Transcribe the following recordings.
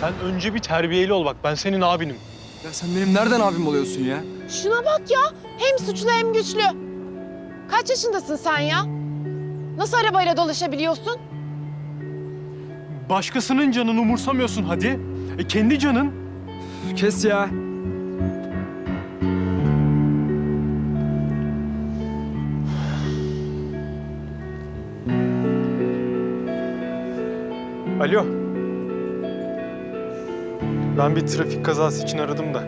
Sen önce bir terbiyeli ol bak. Ben senin abinim. Ya sen benim nereden abim oluyorsun ya? Şuna bak ya. Hem suçlu hem güçlü. Kaç yaşındasın sen ya? Nasıl arabayla dolaşabiliyorsun? Başkasının canını umursamıyorsun hadi. E kendi canın. Kes ya. Alo. Ben bir trafik kazası için aradım da.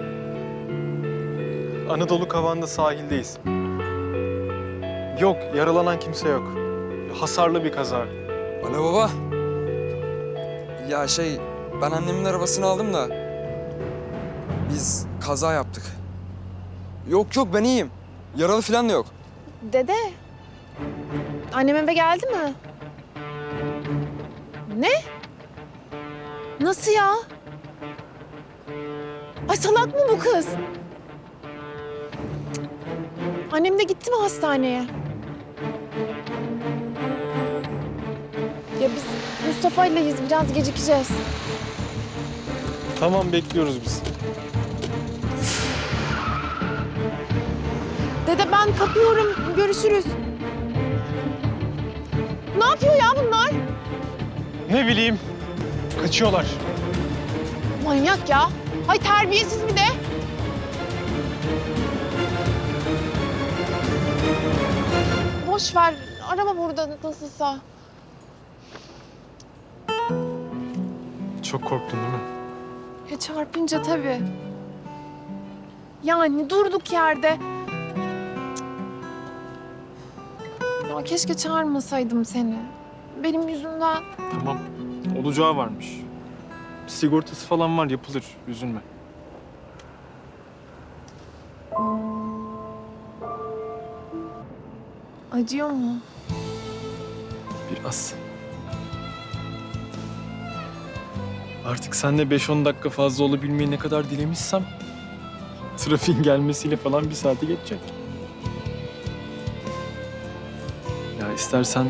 Anadolu Kavan'da sahildeyiz. Yok, yaralanan kimse yok. Hasarlı bir kaza. Alo baba. Ya şey, ben annemin arabasını aldım da... Biz kaza yaptık. Yok yok ben iyiyim. Yaralı falan da yok. Dede. Annem eve geldi mi? Ne? Nasıl ya? Ay salak mı bu kız? Cık. Annem de gitti mi hastaneye? Ya biz Mustafa ileyiz. Biraz gecikeceğiz. Tamam, bekliyoruz biz. Dede ben kapıyorum. Görüşürüz. Ne yapıyor ya bunlar? Ne bileyim, kaçıyorlar. Manyak ya. Ay terbiyesiz bir de. Boş ver. Araba burada nasılsa. Çok korktun değil mi? Ya çarpınca tabii. Yani durduk yerde. Ya keşke çağırmasaydım seni. Benim yüzümden. Tamam, olacağı varmış. Sigortası falan var, yapılır. Üzülme. Acıyor mu? Biraz. Artık senle 5-10 dakika fazla olabilmeyi ne kadar dilemişsem... ...trafiğin gelmesiyle falan bir saate geçecek. Ya istersen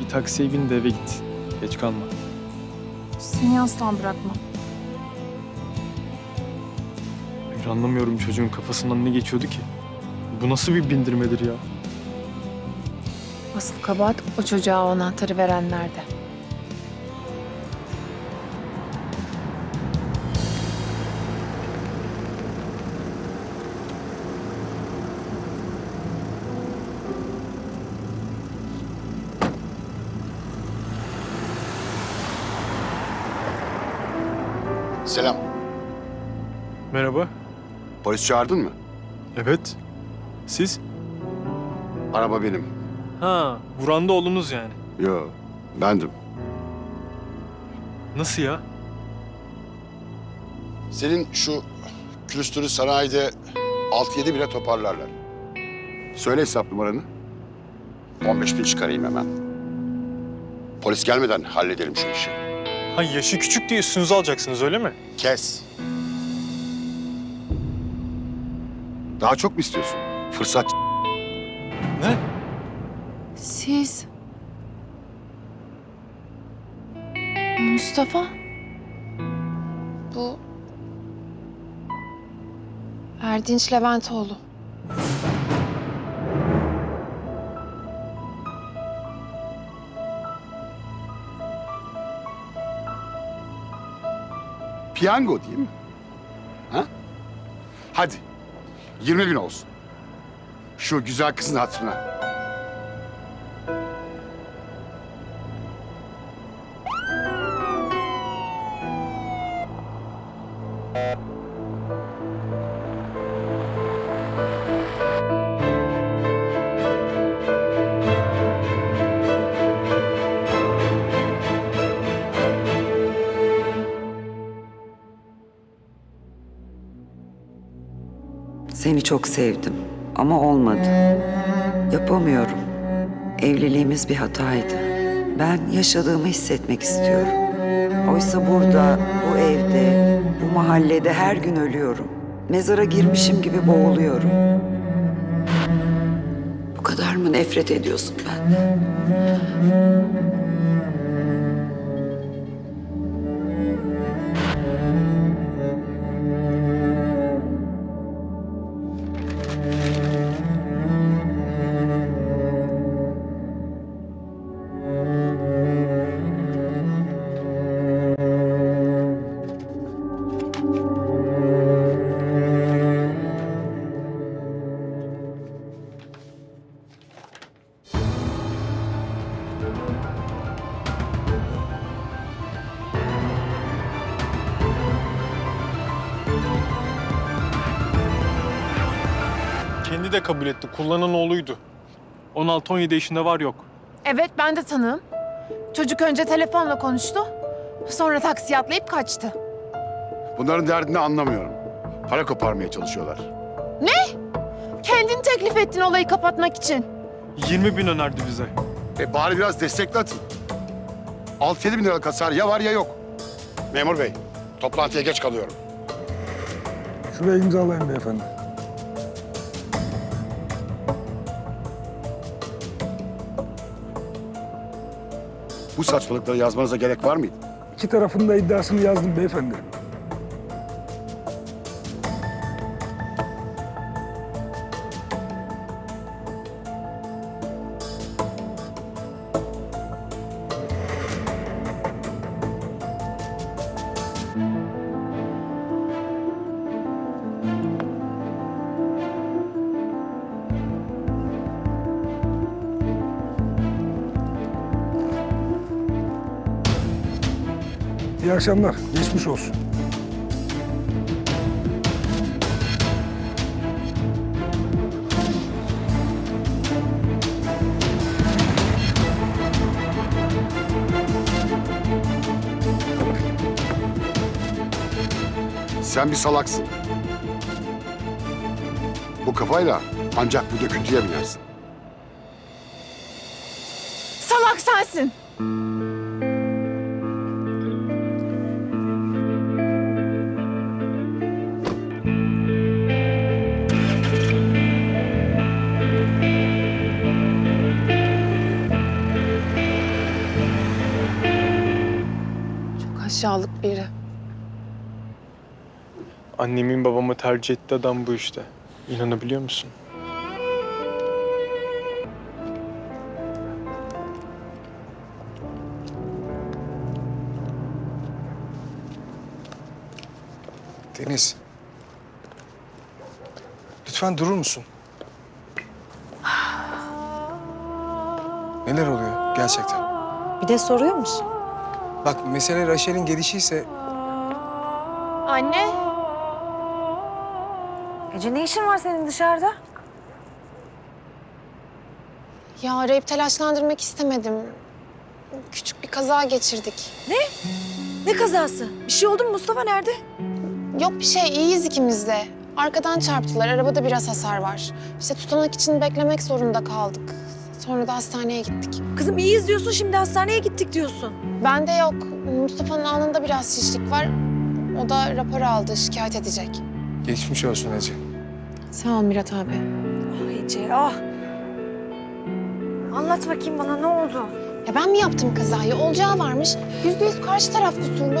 bir taksiye bin de eve git. Geç kalma. Seni asla bırakmam. Anlamıyorum çocuğun kafasından ne geçiyordu ki? Bu nasıl bir bindirmedir ya? Asıl kabahat o çocuğa o anahtarı verenlerde. Selam. Merhaba. Polis çağırdın mı? Evet. Siz? Araba benim. Ha, vuran da oğlunuz yani. Yo, bendim. Nasıl ya? Senin şu külüstürü sanayide 6-7 bile toparlarlar. Söyle hesap numaranı. 15 bin çıkarayım hemen. Polis gelmeden halledelim şu işi. Ha yaşı küçük diye üstünüze alacaksınız öyle mi? Kes. Daha çok mu istiyorsun? Fırsat Ne? Siz... Mustafa? Bu... Erdinç Leventoğlu. piyango değil mi? Ha? Hadi. 20 bin olsun. Şu güzel kızın hatırına. Seni çok sevdim ama olmadı. Yapamıyorum. Evliliğimiz bir hataydı. Ben yaşadığımı hissetmek istiyorum. Oysa burada, bu evde, bu mahallede her gün ölüyorum. Mezara girmişim gibi boğuluyorum. Bu kadar mı nefret ediyorsun benden? Kendi de kabul etti. Kullanan oğluydu. 16-17 yaşında var yok. Evet ben de tanığım. Çocuk önce telefonla konuştu. Sonra taksiye atlayıp kaçtı. Bunların derdini anlamıyorum. Para koparmaya çalışıyorlar. Kendin teklif ettin olayı kapatmak için. 20 bin önerdi bize. E bari biraz destekle atın. 6-7 bin liralık hasar ya var ya yok. Memur bey, toplantıya geç kalıyorum. Şuraya imzalayın beyefendi. Bu saçmalıkları yazmanıza gerek var mıydı? İki tarafın da iddiasını yazdım beyefendi. İyi akşamlar. Geçmiş olsun. Sen bir salaksın. Bu kafayla ancak bu döküntüye binersin. Salak sensin. Aşağılık biri. Annemin babamı tercih etti adam bu işte. İnanabiliyor musun? Deniz. Lütfen durur musun? Neler oluyor gerçekten? Bir de soruyor musun? Bak mesele Raşel'in gelişiyse Anne. Ece ne işin var senin dışarıda? Ya arayıp telaşlandırmak istemedim. Küçük bir kaza geçirdik. Ne kazası? Bir şey oldu mu Mustafa nerede? Yok bir şey, iyiyiz ikimiz de. Arkadan çarptılar, arabada biraz hasar var. İşte tutanak için beklemek zorunda kaldık. Sonra da hastaneye gittik. Kızım iyiyiz diyorsun şimdi hastaneye gittik diyorsun. Bende yok. Mustafa'nın alnında biraz şişlik var. O da rapor aldı, şikayet edecek. geçmiş olsun Ece. Sağ ol Mirat abi. Ah Ece ah. Anlat bakayım bana ne oldu? Ya ben mi yaptım kazayı? Olacağı varmış. Yüzde yüz karşı taraf kusurlu.